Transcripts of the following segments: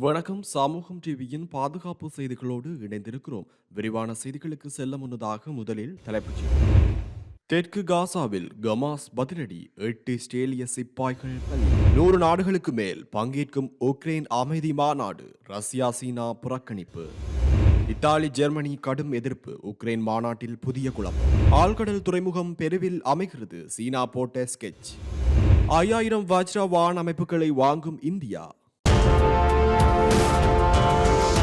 வணக்கம். சமூகம் டிவியின் பாதுகாப்பு செய்திகளோடு இணைந்திருக்கிறோம். விரிவான செய்திகளுக்கு செல்ல முன்னதாக முதலில் தலைப்புச் செய்திகள் தெற்கு காசாவில் கமாஸ் பதிலடி எட்டு இஸ்ரேலிய சிப்பாய்கள் நூறு நாடுகளுக்கு மேல் பங்கேற்கும் உக்ரைன் அமைதி மாநாடு ரஷ்யா சீனா புறக்கணிப்பு. இத்தாலி ஜெர்மனி கடும் எதிர்ப்பு உக்ரைன் மாநாட்டில் புதிய குழப்பம். ஆழ்கடல் துறைமுகம் பெருவில் அமைகிறது சீனா போட்ட ஸ்கெட்ச் ஐயாயிரம் வஜ்ரா வான் அமைப்புகளை வாங்கும் இந்தியா Música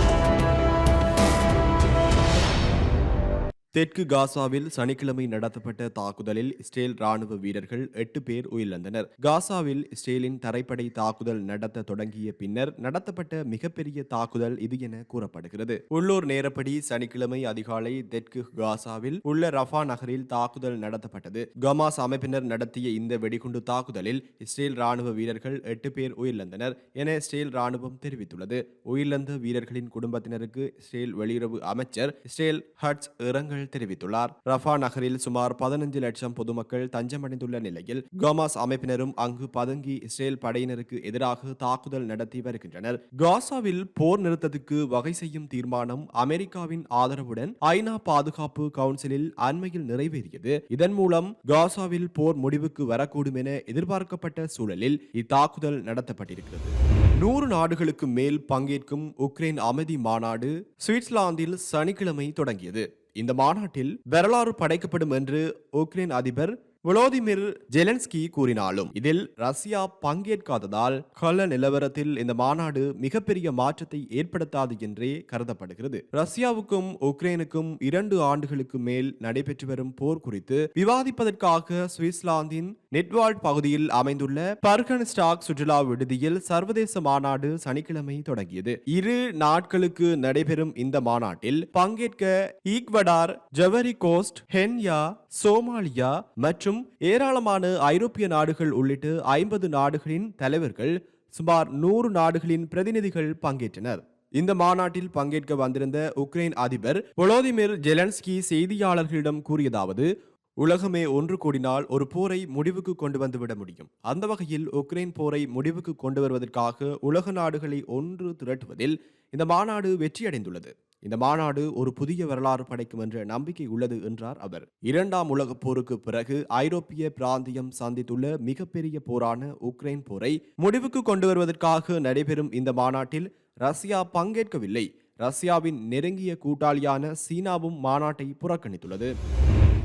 தெற்கு காசாவில் சனிக்கிழமை நடத்தப்பட்ட தாக்குதலில் இஸ்ரேல் ராணுவ வீரர்கள் எட்டு பேர் உயிரிழந்தனர். காசாவில் இஸ்ரேலின் தரைப்படை தாக்குதல் நடத்த தொடங்கிய பின்னர் நடத்தப்பட்ட மிகப்பெரிய தாக்குதல் இது என கூறப்படுகிறது. உள்ளூர் நேரப்படி சனிக்கிழமை அதிகாலை தெற்கு காசாவில் உள்ள ரஃபா நகரில் தாக்குதல் நடத்தப்பட்டது. கமாஸ் அமைப்பினர் நடத்திய இந்த வெடிகுண்டு தாக்குதலில் இஸ்ரேல் ராணுவ வீரர்கள் எட்டு பேர் உயிரிழந்தனர் என இஸ்ரேல் ராணுவம் தெரிவித்துள்ளது. உயிரிழந்த வீரர்களின் குடும்பத்தினருக்கு இஸ்ரேல் வெளியுறவு அமைச்சர் இஸ்ரேல் ஹட்ஸ் இரங்கல் தெரிவித்துள்ளார். ரஃபா நகரில் சுமார் பதினஞ்சு லட்சம் பொதுமக்கள் தஞ்சமடைந்துள்ள நிலையில் கோமாஸ் அமைப்பினரும் அங்கு பதுங்கி இஸ்ரேல் படையினருக்கு எதிராக தாக்குதல் நடத்தி வருகின்றனர். காசாவில் போர் நிறுத்தத்துக்கு வகை செய்யும் தீர்மானம் அமெரிக்காவின் ஆதரவுடன் ஐநா பாதுகாப்பு கவுன்சிலில் அண்மையில் நிறைவேறியது. இதன் மூலம் காசாவில் போர் முடிவுக்கு வரக்கூடும் என எதிர்பார்க்கப்பட்ட சூழலில் இத்தாக்குதல் நடத்தப்பட்டிருக்கிறது. நூறு நாடுகளுக்கு மேல் பங்கேற்கும் உக்ரைன் அமைதி மாநாடு சுவிட்சர்லாந்தில் சனிக்கிழமை தொடங்கியது. இந்த மாநாட்டில் வரலாறு படைக்கப்படும் என்று உக்ரைன் அதிபர் விளோதிமிர் ஜெலன்ஸ்கி கூறினாலும் இதில் ரஷ்யா பங்கேற்காததால் கள நிலவரத்தில் இந்த மாநாடு மிகப்பெரிய மாற்றத்தை ஏற்படுத்தாது என்றே கருதப்படுகிறது. ரஷ்யாவுக்கும் உக்ரைனுக்கும் இரண்டு ஆண்டுகளுக்கு மேல் நடைபெற்று வரும் போர் குறித்து விவாதிப்பதற்காக சுவிட்சர்லாந்தின் நெட்வால்ட் பகுதியில் அமைந்துள்ள பர்கன் ஸ்டாக் சுற்றுலா விடுதியில் சர்வதேச மாநாடு சனிக்கிழமை தொடங்கியது. இரு நாட்களுக்கு நடைபெறும் இந்த மாநாட்டில் பங்கேற்க Ecuador Ivory Coast Kenya Somalia மற்றும் ஏராளமான ஐரோப்பிய நாடுகள் உள்ளிட்ட ஐம்பது நாடுகளின் தலைவர்கள் சுமார் நூறு நாடுகளின் பிரதிநிதிகள் பங்கேற்றனர். இந்த மாநாட்டில் பங்கேற்க வந்திருந்த உக்ரைன் அதிபர் பொலோதிமிர் ஜெலன்ஸ்கி செய்தியாளர்களிடம் கூறியதாவது உலகமே ஒன்று கூடினால் ஒரு போரை முடிவுக்கு கொண்டு வந்துவிட முடியும். அந்த வகையில் உக்ரைன் போரை முடிவுக்கு கொண்டு வருவதற்காக உலக நாடுகளை ஒன்று திரட்டுவதில் இந்த மாநாடு வெற்றியடைந்துள்ளது. இந்த மாநாடு ஒரு புதிய வரலாறு படைக்கும் என்ற நம்பிக்கை உள்ளது என்றார் அவர். இரண்டாம் உலகப் போருக்கு பிறகு ஐரோப்பிய பிராந்தியம் சந்தித்துள்ள மிகப்பெரிய போரான உக்ரைன் போரை முடிவுக்கு கொண்டு வருவதற்காக நடைபெறும் இந்த மாநாட்டில் ரஷ்யா பங்கேற்கவில்லை. ரஷ்யாவின் நெருங்கிய கூட்டாளியான சீனாவும் மாநாட்டை புறக்கணித்துள்ளது.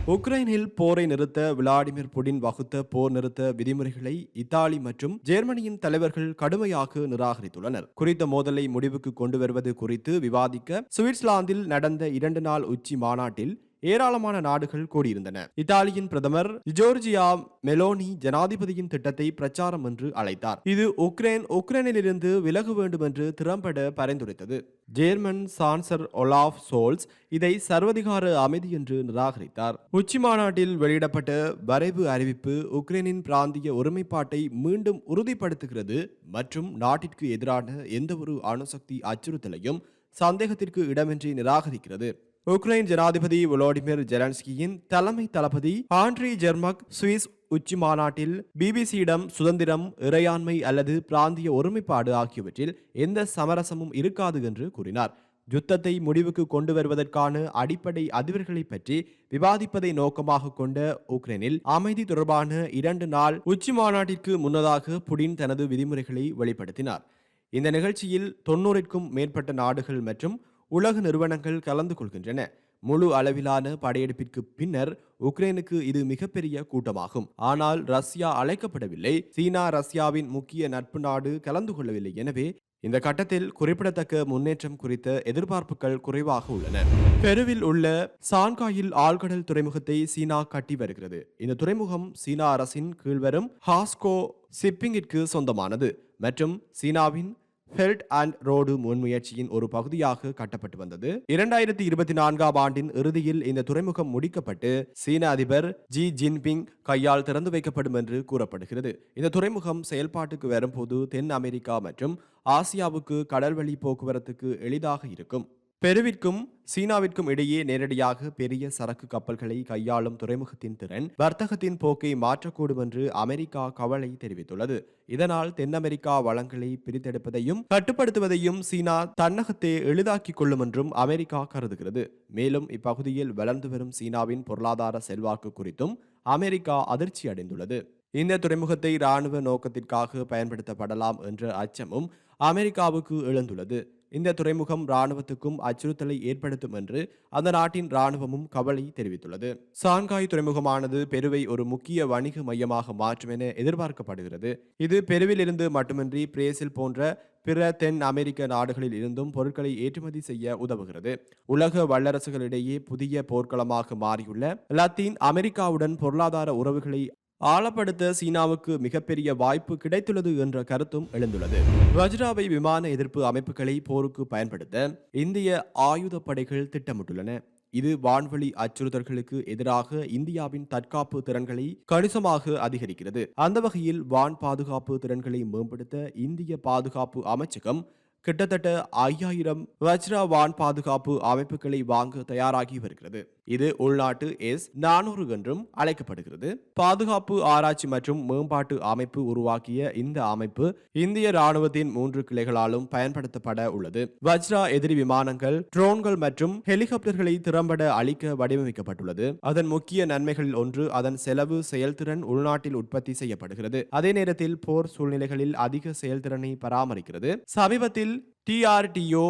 உக்ரைனில் போரை நிறுத்த விளாடிமிர் புடின் வகுத்த போர் நிறுத்த விதிமுறைகளை இத்தாலி மற்றும் ஜெர்மனியின் தலைவர்கள் கடுமையாக நிராகரித்துள்ளனர். குறித்த மோதலை முடிவுக்கு கொண்டு வருவது குறித்து விவாதிக்க சுவிட்சர்லாந்தில் நடந்த இரண்டு நாள் உச்சி மாநாட்டில் ஏராளமான நாடுகள் கூடியிருந்தன. இத்தாலியின் பிரதமர் ஜோர்ஜியா மெலோனி ஜனாதிபதியின் திட்டத்தை பிரச்சாரம் என்று அழைத்தார். இது உக்ரைன் உக்ரைனிலிருந்து விலக வேண்டும் என்று திறம்பட பரிந்துரைத்தது. ஜேர்மன் சான்சர் ஒலாஃப் சோல்ஸ் இதை சர்வதிகார அமைதி என்று நிராகரித்தார். உச்சி மாநாட்டில் வெளியிடப்பட்ட வரைவு அறிவிப்பு உக்ரைனின் பிராந்திய ஒருமைப்பாட்டை மீண்டும் உறுதிப்படுத்துகிறது மற்றும் நாட்டிற்கு எதிரான எந்தவொரு அணுசக்தி அச்சுறுத்தலையும் சந்தேகத்திற்கு இடமின்றி நிராகரிக்கிறது. உக்ரைன் ஜனாதிபதி வோலோடிமிர் ஜெலன்ஸ்கியின் தலைமை தளபதி ஆண்ட்ரி ஜெர்மக் சுவிஸ் உச்சி மாநாட்டில் பிபிசியிடம் சுதந்திரம் இறையாண்மை அல்லது பிராந்திய ஒருமைப்பாடு ஆகியவற்றில் எந்த சமரசமும் இருக்காது என்று கூறினார். யுத்தத்தை முடிவுக்கு கொண்டு வருவதற்கான அடிப்படை அதிர்வுகளை பற்றி விவாதிப்பதை நோக்கமாக கொண்ட உக்ரைனில் அமைதி தொடர்பான இரண்டு நாள் உச்சி மாநாட்டிற்கு முன்னதாக புடின் தனது விதிமுறைகளை வெளிப்படுத்தினார். இந்த நிகழ்ச்சியில் தொன்னூறிற்கும் மேற்பட்ட நாடுகள் மற்றும் உலக நிறுவனங்கள் கலந்து கொள்கின்றன. முழு அளவிலான படையெடுப்பிற்கு பின்னர் உக்ரைனுக்கு இது மிகப்பெரிய கூட்டமாகும். ஆனால் ரஷ்யா அழைக்கப்படவில்லை. சீனா ரஷ்யாவின் முக்கிய நட்பு நாடு கலந்து கொள்ளவில்லை. எனவே இந்த கட்டத்தில் குறிப்பிடத்தக்க முன்னேற்றம் குறித்த எதிர்பார்ப்புகள் குறைவாக உள்ளன. பெருவில் உள்ள சான்காயில் ஆழ்கடல் துறைமுகத்தை சீனா கட்டி வருகிறது. இந்த துறைமுகம் சீனா அரசின் கீழ்வரும் ஹாஸ்கோ சிப்பிங்கிற்கு சொந்தமானது. மற்றும் சீனாவின் ஃபெல்ட் அண்ட் ரோடு முன்முயற்சியின் ஒரு பகுதியாக கட்டப்பட்டு வந்தது. இரண்டாயிரத்தி இருபத்தி நான்காம் ஆண்டின் இறுதியில் இந்த துறைமுகம் முடிக்கப்பட்டு சீன அதிபர் ஜி ஜின்பிங் கையால் திறந்து வைக்கப்படும் என்று கூறப்படுகிறது. இந்த துறைமுகம் செயல்பாட்டுக்கு வரும்போது தென் அமெரிக்கா மற்றும் ஆசியாவுக்கு கடல்வழி போக்குவரத்துக்கு எளிதாக இருக்கும். பெருவிற்கும் சீனாவிற்கும் இடையே நேரடியாக பெரிய சரக்கு கப்பல்களை கையாளும் துறைமுகத்தின் திறன் வர்த்தகத்தின் போக்கை மாற்றக்கூடும் என்று அமெரிக்கா கவலை தெரிவித்துள்ளது. இதனால் தென் அமெரிக்கா வளங்களை பிரித்தெடுப்பதையும் கட்டுப்படுத்துவதையும் சீனா தன்னகத்தே எளிதாக்கிக் கொள்ளும் என்றும் அமெரிக்கா கருதுகிறது. மேலும் இப்பகுதியில் வளர்ந்து வரும் சீனாவின் பொருளாதார செல்வாக்கு குறித்தும் அமெரிக்கா அதிர்ச்சி அடைந்துள்ளது. இந்த துறைமுகத்தை இராணுவ நோக்கத்திற்காக பயன்படுத்தப்படலாம் என்ற அச்சமும் அமெரிக்காவுக்கு எழுந்துள்ளது. இந்த துறைமுகம் இராணுவத்துக்கும் அச்சுறுத்தலை ஏற்படுத்தும் என்று அந்த நாட்டின் இராணுவமும் கவலை தெரிவித்துள்ளது. சாங்காய் துறைமுகமானது பெருவை ஒரு முக்கிய வணிக மையமாக மாற்றும் என எதிர்பார்க்கப்படுகிறது. இது பெருவிலிருந்து மட்டுமின்றி பிரேசில் போன்ற பிற தென் அமெரிக்க நாடுகளில் இருந்தும் பொருட்களை ஏற்றுமதி செய்ய உதவுகிறது. உலக வல்லரசுகளிடையே புதிய போர்க்களமாக மாறியுள்ள லத்தீன் அமெரிக்காவுடன் பொருளாதார உறவுகளை ஆழப்படுத்த சீனாவுக்கு மிகப்பெரிய வாய்ப்பு கிடைத்துள்ளது என்ற கருத்தும் எழுந்துள்ளது. வஜ்ராவை விமான எதிர்ப்பு அமைப்புகளை போருக்கு பயன்படுத்த இந்திய ஆயுதப்படைகள் திட்டமிட்டுள்ளன. இது வான்வழி அச்சுறுத்தல்களுக்கு எதிராக இந்தியாவின் தற்காப்பு திறன்களை கணிசமாக அதிகரிக்கிறது. அந்த வகையில் வான் பாதுகாப்பு திறன்களை மேம்படுத்த இந்திய பாதுகாப்பு அமைச்சகம் கிட்டத்தட்ட ஐயாயிரம் வஜ்ரா வான் பாதுகாப்பு அமைப்புகளை வாங்க தயாராகி வருகிறது. இது உள்நாட்டு எஸ் நானூறு என்றும் அழைக்கப்படுகிறது. பாதுகாப்பு ஆராய்ச்சி மற்றும் மேம்பாட்டு அமைப்பு உருவாக்கிய இந்த அமைப்பு இந்திய ராணுவத்தின் மூன்று கிளைகளாலும் பயன்படுத்தப்பட உள்ளது. வஜ்ரா எதிரி விமானங்கள் ட்ரோன்கள் மற்றும் ஹெலிகாப்டர்களை திறம்பட அளிக்க வடிவமைக்கப்பட்டுள்ளது. அதன் முக்கிய நன்மைகளில் ஒன்று அதன் செலவு செயல்திறன் உள்நாட்டில் உற்பத்தி செய்யப்படுகிறது. அதே நேரத்தில் போர் சூழ்நிலைகளில் அதிக செயல்திறனை பராமரிக்கிறது. சமீபத்தில் டிஆர்டிஓ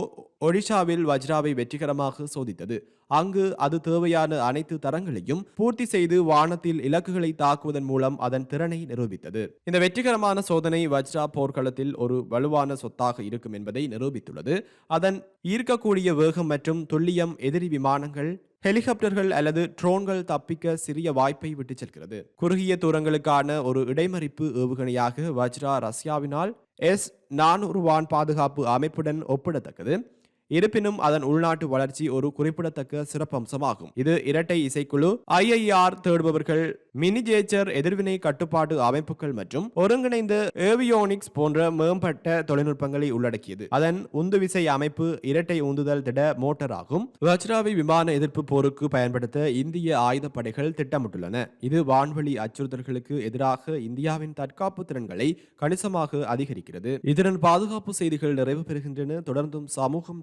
ஒடிஷாவில் வஜ்ராவை வெற்றிகரமாக சோதித்தது. அங்கு அது தேவையான அனைத்து தரங்களையும் பூர்த்தி செய்து வானத்தில் இலக்குகளை தாக்குவதன் மூலம் அதன் திறனை நிரூபித்தது. இந்த வெற்றிகரமான சோதனை வஜ்ரா போர்க்களத்தில் ஒரு வலுவான சொத்தாக இருக்கும் என்பதை நிரூபித்துள்ளது. அதன் ஈர்க்கக்கூடிய வேகம் மற்றும் துல்லியம் எதிரி விமானங்கள் ஹெலிகாப்டர்கள் அல்லது ட்ரோன்கள் தப்பிக்க சிறிய வாய்ப்பை விட்டுச் செல்கிறது. குறுகிய தூரங்களுக்கான ஒரு இடைமறிப்பு ஏவுகணையாக வஜ்ரா ரஷ்யாவினால் எஸ் நானூறு வான் பாதுகாப்பு அமைப்புடன் ஒப்பிடத்தக்கது. இருப்பினும் அதன் உள்நாட்டு வளர்ச்சி ஒரு குறிப்பிடத்தக்க சிறப்பம்சமாகும். இது இரட்டை இசைக்குழு ஐஐஆர் தேடுபவர்கள் மினிஜேச்சர் எதிர்வினை கட்டுப்பாட்டு அமைப்புகள் மற்றும் ஒருங்கிணைந்த ஏவியோனிக்ஸ் போன்ற மேம்பட்ட தொழில்நுட்பங்களை உள்ளடக்கியது. அதன் உந்துவிசை அமைப்பு இரட்டை உந்துதல் திட மோட்டார் ஆகும் வஜ்ராவி விமான எதிர்ப்பு போருக்கு பயன்படுத்த இந்திய ஆயுதப்படைகள் திட்டமிட்டுள்ளன. இது வான்வழி அச்சுறுத்தல்களுக்கு எதிராக இந்தியாவின் தற்காப்பு திறன்களை கணிசமாக அதிகரிக்கிறது. இதன் பாதுகாப்பு செய்திகள் நிறைவு பெறுகின்றன. தொடர்ந்தும் சமூகம்